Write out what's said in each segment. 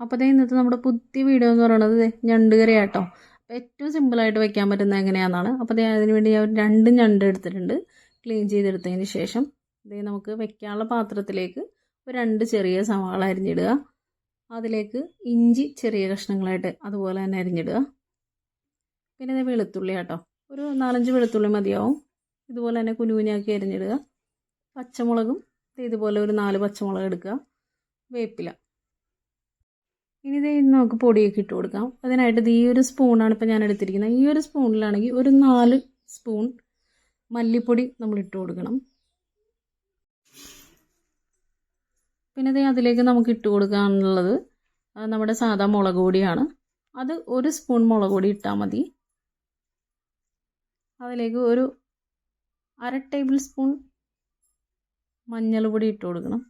അപ്പോൾ ദേ ഇന്നത്തെ നമ്മുടെ പുതിയ വീഡിയോ എന്ന് പറയുന്നത് ഞണ്ട് ആട്ടോ അപ്പോൾ ഏറ്റവും സിമ്പിളായിട്ട് വെക്കാൻ പറ്റുന്ന എങ്ങനെയാണെന്നാണ് അപ്പോൾ ദേ അതിന് വേണ്ടി ഞാൻ രണ്ട് ഞണ്ട് എടുത്തിട്ടുണ്ട്. ക്ലീൻ ചെയ്തെടുത്തതിന് ശേഷം ദേ നമുക്ക് വെക്കാനുള്ള പാത്രത്തിലേക്ക് ഒരു രണ്ട് ചെറിയ സവാള അരിഞ്ഞിടുക. അതിലേക്ക് ഇഞ്ചി ചെറിയ കഷ്ണങ്ങളായിട്ട് അതുപോലെ തന്നെ അരിഞ്ഞിടുക. പിന്നെ ദേ വെളുത്തുള്ളി ആട്ടോ. ഒരു നാലഞ്ച് വെളുത്തുള്ളി മതിയാവും. ഇതുപോലെ തന്നെ കുനുകുനാക്കി അരിഞ്ഞിടുക. പച്ചമുളകും ഇതുപോലെ ഒരു നാല് പച്ചമുളക് എടുക്കുക. വേപ്പില. ഇനി ഇത് നമുക്ക് പൊടിയൊക്കെ ഇട്ട് കൊടുക്കാം. അതിനായിട്ട് ഇത് ഈ ഒരു സ്പൂണാണ് ഇപ്പോൾ ഞാൻ എടുത്തിരിക്കുന്നത്. ഈ ഒരു സ്പൂണിലാണെങ്കിൽ ഒരു നാല് സ്പൂൺ മല്ലിപ്പൊടി നമ്മൾ ഇട്ട് കൊടുക്കണം. പിന്നെ ഇത് അതിലേക്ക് നമുക്ക് ഇട്ട് കൊടുക്കാനുള്ളത് നമ്മുടെ സാധാ മുളക് പൊടിയാണ്. അത് ഒരു സ്പൂൺ മുളക് പൊടി ഇട്ടാൽ മതി. അതിലേക്ക് ഒരു അര ടേബിൾ സ്പൂൺ മഞ്ഞൾ പൊടി ഇട്ട് കൊടുക്കണം.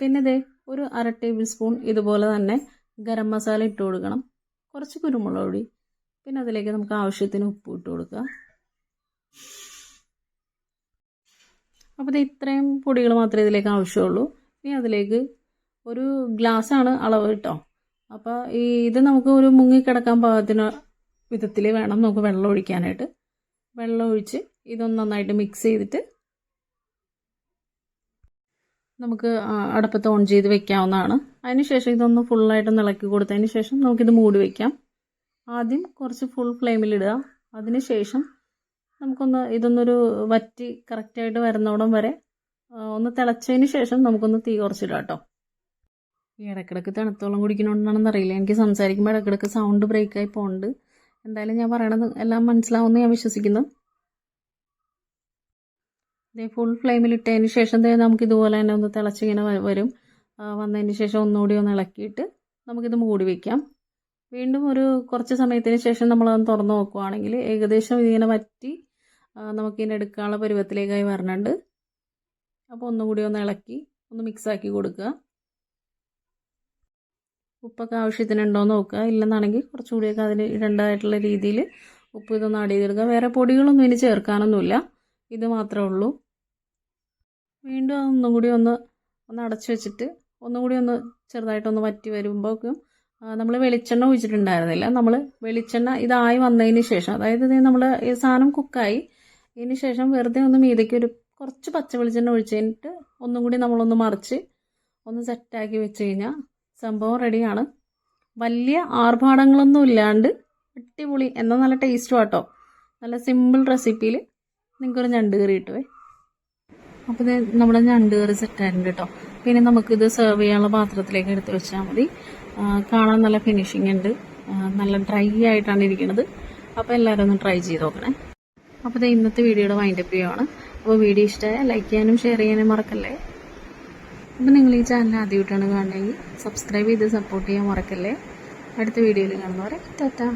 പിന്നെ ദേ ഒരു അര ടേബിൾ സ്പൂൺ ഇതുപോലെ തന്നെ ഗരം മസാല ഇട്ട് കൊടുക്കണം. കുറച്ച് കുരുമുളക് പൊടി. പിന്നെ അതിലേക്ക് നമുക്ക് ആവശ്യത്തിന് ഉപ്പ് ഇട്ട് കൊടുക്കുക അപ്പോൾ ഇത് ഇത്രയും പൊടികൾ മാത്രമേ ഇതിലേക്ക് ആവശ്യമുള്ളൂ. ഇനി അതിലേക്ക് ഒരു ഗ്ലാസ്സാണ് അളവ് കേട്ടോ. അപ്പോൾ ഈ ഇത് നമുക്ക് ഒരു മുങ്ങിക്കിടക്കാൻ പാകത്തിന് വിധത്തിൽ വേണം നമുക്ക് വെള്ളം ഒഴിക്കാനായിട്ട്. വെള്ളം ഒഴിച്ച് ഇതൊന്ന് നന്നായിട്ട് മിക്സ് ചെയ്തിട്ട് നമുക്ക് അടപ്പത്ത് ഓൺ ചെയ്ത് വെക്കാവുന്നതാണ്. അതിനുശേഷം ഇതൊന്ന് ഫുള്ളായിട്ട് ഇളക്കി കൊടുത്തതിന് ശേഷം നമുക്കിത് മൂടി വെക്കാം. ആദ്യം കുറച്ച് ഫുൾ ഫ്ലെയിമിലിടുക അതിനുശേഷം നമുക്കൊന്ന് ഇതൊന്നൊരു വറ്റി കറക്റ്റായിട്ട് വരുന്നോടം വരെ ഒന്ന് തിളച്ചതിന് ശേഷം നമുക്കൊന്ന് തീ കുറച്ചിടാം കേട്ടോ. ഈ ഇടയ്ക്കിടയ്ക്ക് തണുത്തോളം കുടിക്കണോണ്ടാണെന്ന് അറിയില്ല. എനിക്ക് സംസാരിക്കുമ്പോൾ ഇടയ്ക്കിടയ്ക്ക് സൗണ്ട് ബ്രേക്കായി പോകുന്നുണ്ട് എന്തായാലും ഞാൻ പറയണത് എല്ലാം മനസ്സിലാവുമെന്ന് ഞാൻ വിശ്വസിക്കുന്നു. ഫുൾ ഫ്ലെയിമിൽ ഇട്ടതിന് ശേഷം നമുക്ക് ഇതുപോലെ തന്നെ ഒന്ന് തിളച്ചിങ്ങനെ വരും. വന്നതിന് ശേഷം ഒന്നുകൂടി ഒന്ന് ഇളക്കിയിട്ട് നമുക്കിത് മൂടി വയ്ക്കാം വീണ്ടും ഒരു കുറച്ച് സമയത്തിന് ശേഷം നമ്മളതൊന്ന് തുറന്ന് നോക്കുവാണെങ്കിൽ ഏകദേശം ഇതിങ്ങനെ വറ്റി നമുക്കിതിന്റെ എടുക്കാനുള്ള പരുവത്തിലേക്കായി വരണുണ്ട്. അപ്പോൾ ഒന്നുകൂടി ഒന്ന് ഇളക്കി ഒന്ന് മിക്സാക്കി കൊടുക്കുക. ഉപ്പൊക്കെ ആവശ്യത്തിനുണ്ടോ എന്ന് നോക്കുക. ഇല്ലെന്നാണെങ്കിൽ കുറച്ചുകൂടിയൊക്കെ അതിൽ ഇടേണ്ടതായിട്ടുള്ള രീതിയിൽ ഉപ്പ് ഇതൊന്ന് ആഡ് ചെയ്തെടുക്കുക. വേറെ പൊടികളൊന്നും ഇനി ചേർക്കാനൊന്നുമില്ല. ഇത് മാത്രമേ ഉള്ളൂ. വീണ്ടും അതൊന്നും കൂടി ഒന്ന് ഒന്ന് അടച്ചു വെച്ചിട്ട് ഒന്നും കൂടി ഒന്ന് ചെറുതായിട്ടൊന്ന് വറ്റി വരുമ്പോഴേക്കും നമ്മൾ വെളിച്ചെണ്ണ ഒഴിച്ചിട്ടുണ്ടായിരുന്നില്ല. നമ്മൾ വെളിച്ചെണ്ണ ഇതായി വന്നതിന് ശേഷം അതായത് നമ്മൾ ഈ സാധനം കുക്കായി. ഇതിന് ശേഷം വെറുതെ ഒന്ന് മീതയ്ക്ക് ഒരു കുറച്ച് പച്ച വെളിച്ചെണ്ണ ഒഴിച്ച് കഴിഞ്ഞിട്ട് ഒന്നും കൂടി നമ്മളൊന്ന് മറിച്ച് ഒന്ന് സെറ്റാക്കി വെച്ച് കഴിഞ്ഞാൽ സംഭവം റെഡിയാണ്. വലിയ ആർഭാടങ്ങളൊന്നും ഇല്ലാണ്ട് അടിപൊളി എന്നാൽ നല്ല ടേസ്റ്റും ആട്ടോ. നല്ല സിമ്പിൾ റെസിപ്പിയിൽ നിങ്ങൾക്കൊരു ഞണ്ട് കറി കിട്ടുവേ. അപ്പോൾ ഇത് നമ്മുടെ ഞണ്ട് കറി സെറ്റായിട്ടുണ്ട് കേട്ടോ പിന്നെ നമുക്കിത് സെർവ് ചെയ്യാനുള്ള പാത്രത്തിലേക്ക് എടുത്ത് വെച്ചാൽ മതി. കാണാൻ നല്ല ഫിനിഷിംഗ് ഉണ്ട്. നല്ല ഡ്രൈ ആയിട്ടാണ് ഇരിക്കുന്നത് അപ്പോൾ എല്ലാവരും ഒന്ന് ട്രൈ ചെയ്ത് നോക്കണേ. അപ്പോൾ ഇത് ഇന്നത്തെ വീഡിയോയുടെ വൈൻഡപ്പ് ചെയ്യുവാണ്. അപ്പോൾ വീഡിയോ ഇഷ്ടമായ ലൈക്ക് ചെയ്യാനും ഷെയർ ചെയ്യാനും മറക്കല്ലേ? അപ്പോൾ നിങ്ങൾ ഈ ചാനൽ ആദ്യമായിട്ടാണ് കാണണമെങ്കിൽ സബ്സ്ക്രൈബ് ചെയ്ത് സപ്പോർട്ട് ചെയ്യാൻ മറക്കല്ലേ? അടുത്ത വീഡിയോയിൽ കാണുന്നവരെ ടാറ്റാ.